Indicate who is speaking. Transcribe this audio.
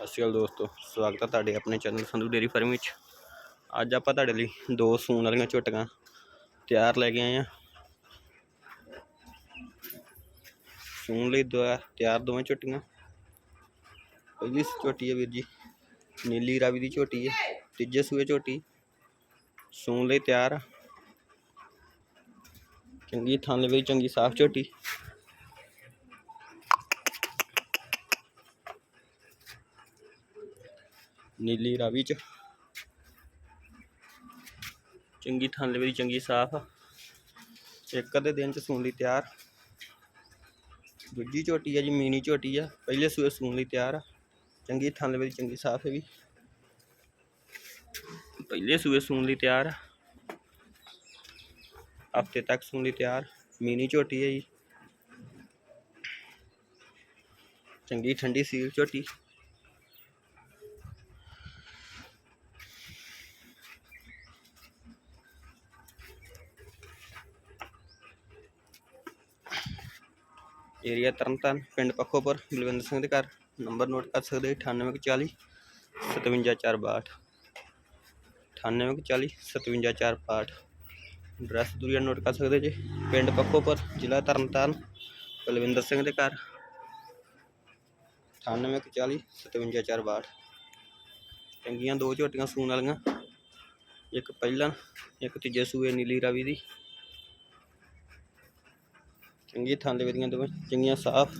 Speaker 1: ਸਤਿ ਸ਼੍ਰੀ ਅਕਾਲ ਦੋਸਤੋ, ਸਵਾਗਤ ਹੈ ਤੁਹਾਡੇ ਆਪਣੇ ਚੈਨਲ ਸੰਧੂ ਡੇਰੀ ਫਾਰਮ ਵਿੱਚ। ਅੱਜ ਆਪਾਂ ਤੁਹਾਡੇ ਲਈ ਦੋ ਸੂਣ ਵਾਲੀਆਂ ਝੋਟੀਆਂ ਤਿਆਰ ਲੈ ਕੇ ਆਏ ਆ ਸੂਣ ਲਈ ਦੋ, ਤਿਆਰ ਦੋਵੇਂ ਝੋਟੀਆਂ। ਪਹਿਲੀ ਝੋਟੀ ਹੈ ਵੀਰ ਜੀ, ਨੀਲੀ ਰਾਵੀ ਦੀ ਝੋਟੀ ਹੈ ਤੀਜੇ ਸੂਏ ਝੋਟੀ। ਸੂਣ ਲਈ ਤਿਆਰ ਆ। ਚੰਗੀ ਥਾਂ ਵਿੱਚ ਚੰਗੀ ਸਾਫ਼ ਝੋਟੀ। ਨੀਲੀ ਰਾਵੀ ਚ। ਚੰਗੀ ਥਾਂ ਵਿੱਚ ਚੰਗੀ ਸਾਫ਼। ਇੱਕ ਅੱਧੇ ਦਿਨ ਚ ਸੂਣ ਲਈ ਤਿਆਰ। ਦੂਜੀ ਝੋਟੀ ਆ ਜੀ, ਮੀਨੀ ਝੋਟੀ ਆ। ਪਹਿਲੇ ਸੂਏ ਸੂਣ ਲਈ ਤਿਆਰ। ਆ ਚੰਗੀ ਥਾਂ ਵਿੱਚ ਚੰਗੀ ਸਾਫ਼ ਹੈ ਵੀ। ਪਹਿਲੇ ਸੂਏ ਸੂਣ ਲਈ ਤਿਆਰ। ਆ ਹਫ਼ਤੇ ਤੱਕ ਸੂਣ ਲਈ ਤਿਆਰ। ਮੀਨੀ ਝੋਟੀ ਹੈ ਜੀ। ਚੰਗੀ ਠੰਡੀ ਸੀਲ ਝੋਟੀ। ਏਰੀਆ ਤਰਨਤਾਰਨ ਪਿੰਡ ਪੱਖੋਪੁਰ ਬਲਵਿੰਦਰ ਸਿੰਘ ਦੇ ਘਰ ਨੰਬਰ ਨੋਟ ਕਰ ਸਕਦੇ 9840 57462 9840 57462 ਐਡਰੈਸ ਦੂਰੀਆ ਨੋਟ ਕਰ ਸਕਦੇ ਜੀ, ਪਿੰਡ ਪੱਖੋਪੁਰ ਜ਼ਿਲ੍ਹਾ ਤਰਨਤਾਰਨ ਬਲਵਿੰਦਰ ਸਿੰਘ ਦੇ ਘਰ। 9840 57462 ਚੰਗੀਆਂ ਦੋ ਝੋਟੀਆਂ ਸੂਣ ਵਾਲੀਆਂ। ਇੱਕ ਪਹਿਲਾਂ, ਇੱਕ ਤੀਜੇ ਸੂਏ ਨੀਲੀ ਰਾਵੀ ਦੀ। ਚੰਗੀ ਥਾਂ ਦੇ ਵਧੀਆਂ ਦੋਵੇਂ ਚੰਗੀਆਂ ਸਾਫ਼